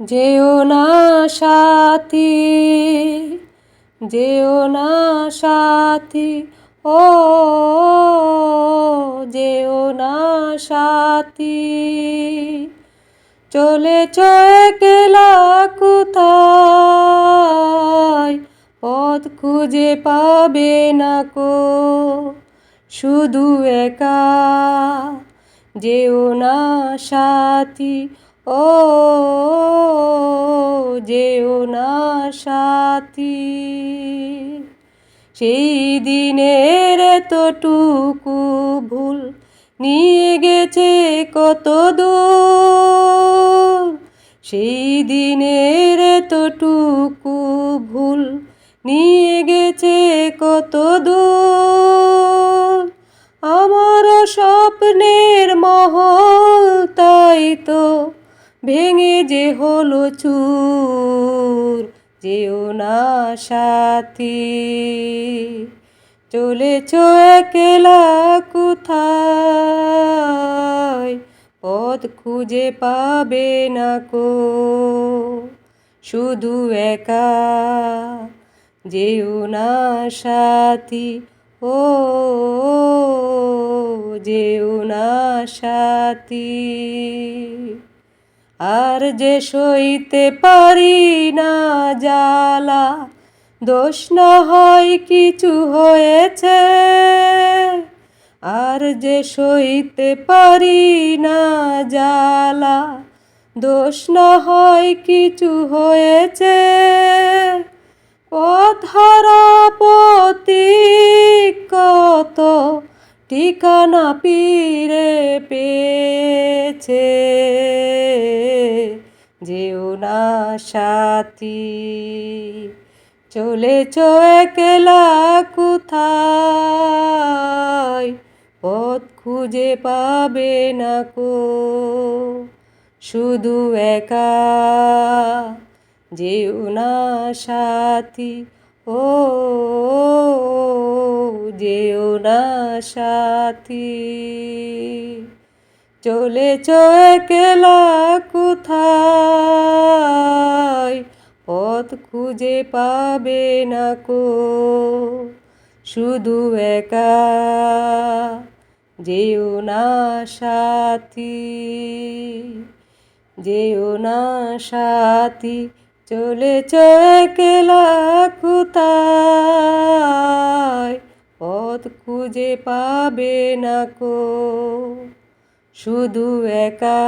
যেও না সাথী, যেও না সাথী, ও যেও না সাথী। চলেছ একলা কোথায়? পথ খুঁজে পাবে না কো? শুধু একা যেও না সাথী, ও যেও না সাথী। সেই দিনের এতটুকু ভুল নিয়ে গেছে কত দূর। সেই দিনের এতটুকু ভুল নিয়ে গেছে কত দূর। আমার স্বপ্নের মহল তাই তো ভেঙে যে হলো চুর, যেও না সাথী। চলেছ একলা কোথায়? পথ খুঁজে পাবে না কো? শুধু একা যেও না সাথী। ও, যেও না সাথী। আর যে সইতে পারি না জ্বালা, দোষ না হয় কিছু হয়েছে। আর যে সইতে পারি না জ্বালা, দোষ না হয় কিছু হয়েছে। পথহারা পতি কত, ঠিকানা পীরে পেয়েছে। যেও না সাথী। চলেছ একলা কোথায়? পথ খুঁজে পাবে না কো? শুধু একা যেও না সাথী। ও, যেও না সাথী। চলেছ একলা কোথায়? পথ খুঁজে পাবে না কো? শুধু একা যেও না সাথী, যেও না সাথী। চলেছ একলা কোথায়? পথ খুঁজে পাবে না কো? শুধু একা।